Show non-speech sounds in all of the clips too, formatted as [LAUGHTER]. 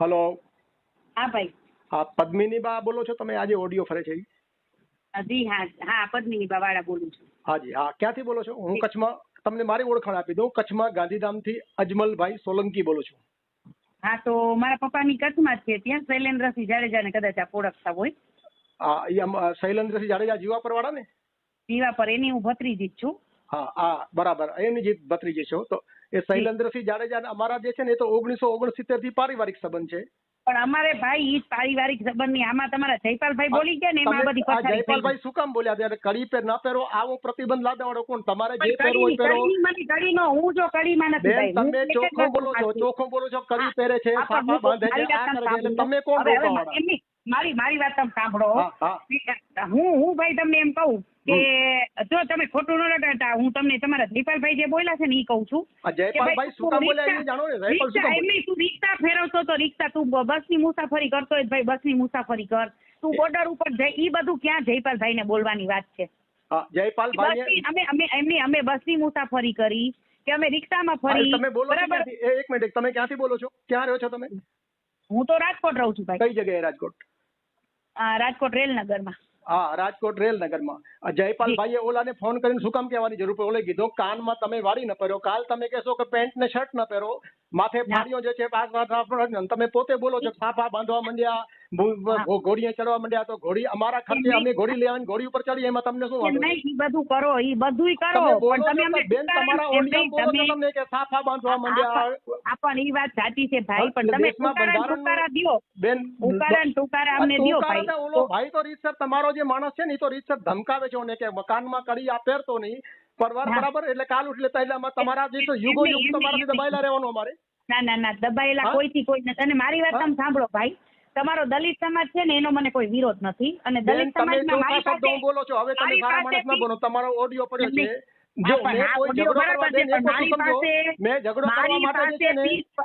Hello. હા ભાઈ. હા પદ્મિની બા બોલો છો તમે? આજે ઓડિયો ફરે છે? જી હા હા પદ્મિની વાળા બોલું છું. હાજી હા. ક્યાંથી બોલો છો? હું કચ્છમાં તમને મારી ઓળખાણ આપી દઉં. કચ્છમાં ગાંધીધામથી અજમલભાઈ સોલંકી બોલું છું. હા તો મારા પપ્પાની કચ્છમાં છે. ત્યાં શૈલેન્દ્રસિંહ જાડેજાને કદાચ આપ ઓળખતા હોય. હા એ શૈલેન્દ્રસિંહ જાડેજા જીવાપર વાળા ને જીવાપર એની હું ભત્રીજી જ છું. હા આ બરાબર. એની જે ભત્રીજી છો તો. એ શૈલેન્દ્રસિંહ જાડેજા અમારા જે છે ને એ તો ઓગણીસો ઓગણસિત્તેરથી પારિવારિક સંબંધ છે. પણ અમારે ભાઈ ઈ પારિવારિક પારિવારિક સંબંધની આમાં તમારા જયપાલભાઈ બોલી ગયા ને એમાં બધી પથારી જયપાલભાઈ શું કામ બોલ્યા ત્યારે કડી પહેર ના પહેરો આવો પ્રતિબંધ લાદવાડો કોણ? તમારે જે પહેરવું હોય પહેરો. મને કડીનો હું જો કડીમાં નથી ભાઈ તમે ચોખ્ખો બોલો છો? ચોખ્ખો બોલો છો કડી પહેરે છે તો બાંધે છે આ કરે છે. તમે કોણ એમની મારી મારી વાત તમે સાંભળો હું હું ભાઈ તમને એમ કહું કે જો તમે ખોટું ન લગાડતા હું તમને તમારા જયપાલભાઈ જે બોલ્યા છે ને ઈ કહું છું જયપાલભાઈ શું કામ બોલ્યા એ જાણો ને? જયપાલ શું કામ તું રિક્ષા ફેરવતો તો રિક્ષા તું બસની મુસાફરી કરતો હોય ભાઈ બસની મુસાફરી કર. તું બોર્ડર ઉપર જઈ ઈ બધું ક્યાં જયપાલભાઈ ને બોલવાની વાત છે? જયપાલભાઈ અમે અમે એમની અમે બસની મુસાફરી કરી કે અમે રિક્ષામાં ફરી. તમે બોલો બરાબર? એક મિનિટ તમે ક્યાંથી બોલો છો? ક્યાં રહ્યો છો તમે? હું તો રાજકોટ રહું છું ભાઈ. કઈ જગ્યાએ રાજકોટ? રાજકોટ રેલનગરમાં. હા, રાજકોટ રેલનગરમાં. આ જયપાલભાઈએ ઓલાને ફોન કરીને શું કામ કહેવાની જરૂર પડી? ઓલે કીધું, કાનમાં તમે વાળી ન પહેરો. કાલ તમે કહેશો કે પેન્ટ ને શર્ટ ન પહેરો. માથે ફાડીઓ જે છે. તમે પોતે બોલો છો ફાફા બાંધવા માંડ્યા ઘોડીએ ચડવા માંડ્યા તો ઘોડી અમારા ખર્ચે અમે ઘોડી લેવાની ઘોડી ઉપર ચડીએ એમાં તમને શું વાંધો? નહીં બધું કરો એ બધુંય કરો પણ તમે અમને બેન તમારા એમ બોલો તમને કે ફાફા બાંધવા માંડ્યા? આ પણ એ વાત સાચી છે ભાઈ પણ તમે ટુકારા ટુકારા દિયો. બેન ટુકારા ટુકારા અમને દિયો ભાઈ. ઓલો ભાઈ તો રીતસર તમારો જે માણસ છે ને એ તો રીતસર ધમકાવે છે ઓને કે મકાનમાં કરી આ પહેરતો નહીં પરવાર બરાબર? એટલે કાલ ઉઠી લેતા એટલે તમારા જે યુગો યુગ તમારાથી દબાયેલા રહેવાનું અમારે. ના ના ના દબાયેલા કોઈથી કોઈ નથી. અને મારી વાત તમે સાંભળો ભાઈ. તમારો દલિત સમાજ છે ને એનો મને કોઈ વિરોધ નથી. અને દલિત સમાજમાં મારી પાસે બોલો છો. હવે તમે મારી સારા માણસ ના બોલો તમારો ઓડિયો પડ્યો છે.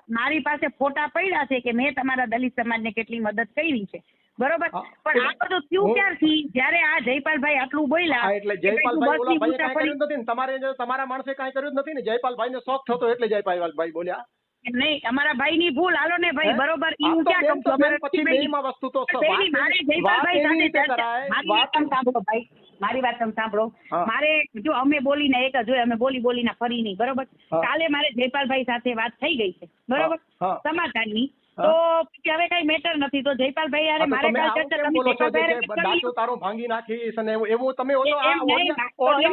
મારી પાસે ફોટા પડ્યા છે કે મેં તમારા દલિત સમાજ ને કેટલી મદદ કરી છે. બરોબર? પણ આ બધું થયું ક્યારથી? જ્યારે આ જયપાલભાઈ આટલું બોલ્યા એટલે જયપાલભાઈ ઓલા ભાઈએ કાંઈ કર્યું નથી ને. તમારે તમારા માણસે કાંઈ કર્યું જ નથી ને. જયપાલભાઈ ને શોખ થતો એટલે જયપાલભાઈ બોલ્યા. નહીં અમારા ભાઈ ની ભૂલ. હાલો ને ભાઈ બરોબર હું ક્યાં કહું છું? પછી બેની- વસ્તુ તો સ- બેની વાત મારે જયપાલભાઈ સાથે ચર્ચા- મારી વાત તમે સાંભળો ભાઈ. મારી વાત તમે સાંભળો મારે જો અમે બોલીને એક જ હોય અમે બોલી બોલીને ફરી નહીં બરોબર કાલે મારે જયપાલભાઈ સાથે વાત થઈ ગઈ છે. બરોબર. સમાધાનની. તો પછી હવે કઈ મેટર નથી. તો જયપાલભાઈ હા, મારે કાલ ચર્ચા તમે કરી. તારો ભાંગી નાખીશ અને એવું તમે ઓલો આ ફોનમાં કામ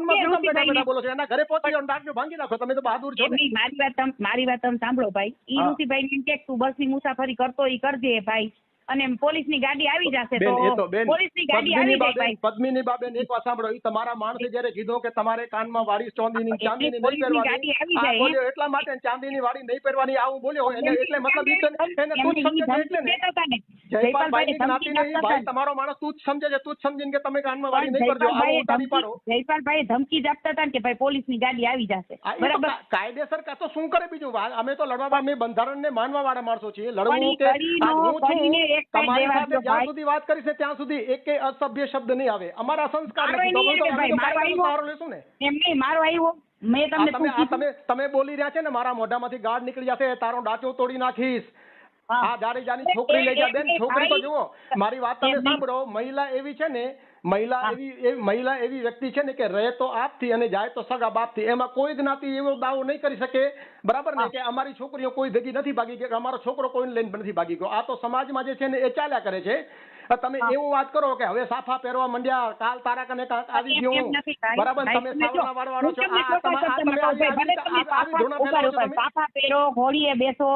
બેઠા ઋષિભાઈને- બોલો છો. એના ઘરે પહોંચી જાઓ દાંતો ભાંગી નાખો. તમે તો બહાદુર છો ને. મારી વાત તમ મારી વાત તમે સાંભળો ભાઈ. ઈ. ઋષિભાઈ એમ કે તું બસની મુસાફરી કરતો ઈ કરજે ભાઈ. અને પોલીસની ગાડી આવી જશે તો પોલીસની ગાડી આવી જાય ભાઈ. પદ્મિની બાબેન એક વાત સાંભળો ઈ તમારા માણસે જ્યારે કીધું કે તમારે કાનમાં વાળી ચાંદીની ચાંદીની નહીં પહેરવાની એટલા માટે ચાંદીની વાળી નહીં પહેરવાની આવું બોલ્યો હોય એટલે મતલબ ઈ એને તું સમજે એટલે ને. દેતા હતા ને. જયપાલભાઈની જયપાલભાઈએ જ્ઞાતિને ઈ ધમકી આપતા ભાઈ તમારો માણસ તું જ સમજે છે તું જ સમજીને કે તમે કાનમાં વાળી નહીં કરજો આવું ઉતારી પાડો. ધમકી- ધમકી જ આપતા હતા કે ભાઈ પોલીસની ગાડી આવી જશે. આ ઈ તો બરાબર? કાયદેસર કા તો શું કરે બીજું? અમે તો લડવા અમે બંધારણને માનવા વાળા માણસો છીએ લડવું કે હું છું કડીને એક તમારી સાથે જ્યાં સુધી વાત કરી છે ત્યાં સુધી એકે અસભ્ય શબ્દ નહીં આવે. અમારા સંસ્કાર. સહારો લેશું ને? એમ નહીં મારો આવ્યો. મેં તમને તમે તમે તમે બોલી રહ્યા છે ને મારા મોઢામાંથી ગાઢ નીકળી જશે તારો ડાચો તોડી નાખીશ. આ જાડેજાની છોકરી લઈ જા બેન એ- એ- છોકરી તો જુઓ મારી વાત તમે સાંભળો મહિલા એવી છે ને મહિલા એવી મહિલા એવી વ્યક્તિ છે ને કે રહે તો આપથી અને જાય તો સગા બાપથી. એમાં કોઈ જ્ઞાતિ એવો દાવો નહીં કરી શકે બરાબર ને? કે અમારી છોકરીઓ કોઈ ભેગી નથી ભાગી કે અમારો છોકરો કોઈને લઈને નથી ભાગી ગયો. આ તો સમાજમાં જે છે ને એ ચાલ્યા કરે છે. તમે એવું વાત કરો કે હવે સાફા પહેરવા મંડ્યા કાલ તારા કને કાંક આવી ગયું. બરાબર તમે સાવના છો. આ તમે આવી ધૂણા છો ઉપાડો, પહેરો ઘોડીએ બેસો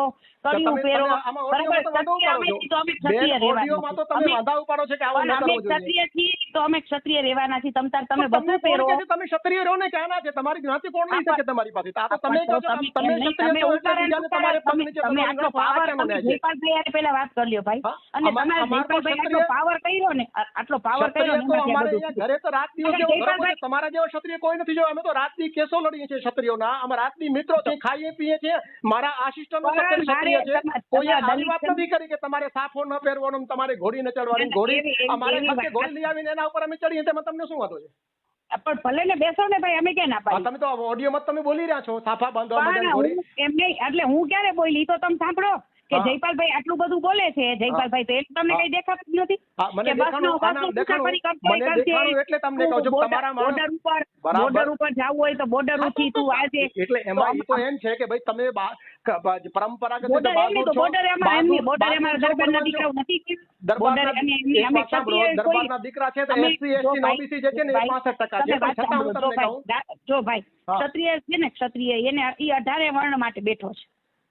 કડિયું પહેરો. બરાબર ક્ષત્રિય તો અમે ક્ષત્રિય રહેવાના તો તમે વાંધા ઉપાડો છો કે આવું પણ કરવું જોઈએ. ક્ષત્રિય છીએ તો અમે ક્ષત્રિય રહેવાના છીએ. તમ તાર તમે બધું પહેરો. કોણ કહે છે? તમે ક્ષત્રિય રહો ને ક્યાંના છે? તમારી જ્ઞાતિ કોણ લઈ શકે તમારી પાસે? આ તો તમે કહો છો તમે ક્ષત્રિય છો એટલે તમારે તમે નીચે તમે કરવાનું આટલો પાવર તમે જયપાલભાઈ પહેલા વાત કરી લ્યો ભાઈ. અને તમારા જયપાલભાઈ પાવર કર્યો ને આટલો પાવર કર્યો ને ઘરે તો રાત દિવસ. તમારા જેવા ક્ષત્રિય કોઈ નથી જોયો. અમે તો રાતની કેસો લડીએ છીએ ક્ષત્રિયોના. અમે રાતની મિત્રો છે ખાઈએ પીએ છીએ. મારા આસિસ્ટન્ટ ક્ષત્રિય છે. મારે આવી વાત નથી કરી કે તમારે સાફો ન પહેરવાનો તમારે ઘોડી ન ચડવાની ઘોડી અમારે ઘોડી લઈ આવીને એના ઉપર અમે ચડીએ તેમાં તમને શું વાંધો છે? પણ ભલે ને બેસો ને ભાઈ અમે ક્યાં ના પાડી તમે તો ઓડિયોમાં તમે બોલી રહ્યા છો સાફા બાંધવા માટે એમ નહીં એટલે હું ક્યારે બોલી તો તમે સાંભળો. કે જયપાલભાઈ આટલું બધું બોલે છે. જયપાલભાઈ તો એટલે તમને કઈ દેખાતું નથી કે બસનો બસનો મુસાફરી કરશે. દેખાણું એટલે તમને કહું છું તમારા બોર્ડર ઉપર બોર્ડર ઉપર જવું હોય તો બોર્ડર ઉઠી તું આજે એટલે એમાં તો એમ છે કે ભાઈ તમે પરંપરાગત બોર્ડર એમની તો બોર્ડર એમાં એમની બોર્ડર એમાં દરબારના બળવાન નથી કે? દરબારના બોર્ડર એમની- એમની- એક અમે વાત સાંભળો, ક્ષત્રિય કોઈ- દરબારના દીકરા છે તો જે ને 65% છે તમે પણ વાત છતાં હું તમને કહું. જો ભાઈ ક્ષત્રિય છે ને ક્ષત્રિય એને ઈ અઢારે વર્ણ માટે બેઠો છે.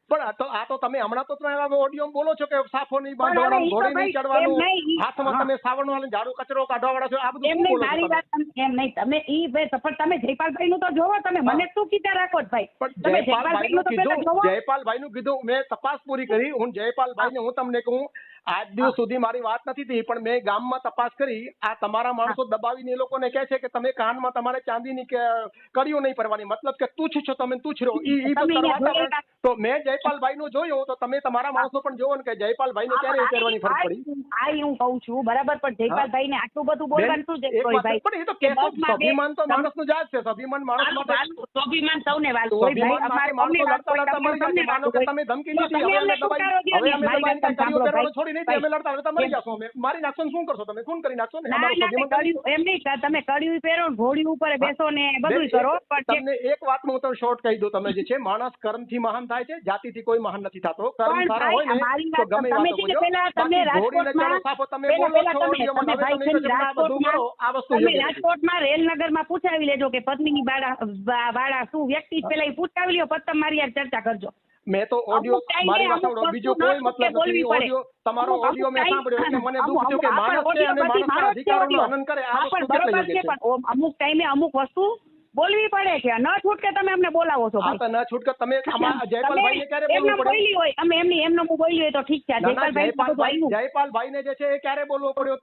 પણ આ તો આ તો તમે હમણાં તો તમે ઓડિયો બોલો છો કે સાફો નહીં બાંધવાનો ઘોડી નહીં ચડવાનું હાથમાં તમે સાવણ વાળા ઝાડુ કચરો કાઢવા વાળા છો આ બધું એમ નહીં મારી તમે? વાત તમે- એમ નહીં તમે ઈ ભાઈ પણ તમે જયપાલભાઈ નું તો જોવો તમે મને શું કીધા રાખો છો ભાઈ? પણ તમે જયપાલભાઈ નું કીધું જયપાલભાઈ નું કીધું મેં તપાસ પૂરી કરી હું જયપાલભાઈ ને હું તમને કહું આજ દિવસ સુધી મારી વાત નથી થઈ પણ મેં ગામમાં તપાસ કરી આ તમારા માણસો દબાવીને એ લોકોને કહે છે કે તમે કાનમાં તમારે ચાંદીની કડીઓ નહીં પરવાની મતલબ કે તુચ્છ છો તમે તુચ્છ રહો. ઈ ઈ તો તો મેં જયપાલભાઈ નું જોયું તો તમે તમારા માણસો પણ જોવો ને કે જયપાલભાઈ ને ક્યારે કરવાની ફરજ પડી? આ હું કહું છું બરાબર પણ જયપાલભાઈ ને આટલું બધું બોલવાનું શું બેન, છે એક કોઈ વાત ભાઈ પણ એ તો કેસો સ્વાભિમાન તો માણસનું જાત છે સ્વાભિમાન માણસ માટે સ્વાભિમાન સૌને વાલું હોય ભાઈ. અમારે માણસો લડતા લડતા મરી જાય માનો કે તમે ધમકી લીધી હવે અમે દબાઈ હવે અમે દબાઈ કાર્યો કરવાનું છોડી નહીં અમે લડતા લડતા મરી જશો અમે. મારી નાખશો શું કરશો તમે? ખૂન કરી નાખશો ને? એમ નહીં તમે પહેરો ઘોડી ઉપર બેસો ને બધું કરો પણ તમને એક વાત હું તમને શોર્ટ કહી દઉં. તમે જે છે માણસ કર્મથી મહાન થાય છે જાતિથી કોઈ મહાન નથી થતો. કર્મ સારા હોય ને તો ગમે તમે છે પેલા તમે રાજકોટમાં- રેલનગરમાં પૂછાવી લેજો કે પદ્મિની બાળા બાળા વાળા શું વ્યક્તિ પેલા પૂછાવી લ્યો પછી તમારી મારી હારે ચર્ચા કરજો. મેં તો ઓડિયો અમુક ટાઈમે મારી વાત અમુક સાંભળો બીજો વસ્તુ કોઈ મતલબ બોલવી નથી. પડે. ઓડિયો તમારો ઓડિયો મેં સાંભળ્યો એટલે મને દુઃખ થયું કે માણસ છે અને માણસના અધિકારોનું હનન કરે આ વસ્તુ કેટલી બરોબર છે અમુક ટાઈમે અમુક વસ્તુ બોલવી પડે છે. ન છૂટકે તમે અમને બોલાવો છો હા તો ન છૂટકે તમે [LAUGHS] જયપાલભાઈ ને ક્યારે બોલવું પડે? બોલી હોય અમે એમની એમનો હું બોલી હોય તો ઠીક છે. જયપાલભાઈ જયપાલભાઈ ને જે છે એ ક્યારે બોલવો પડ્યો?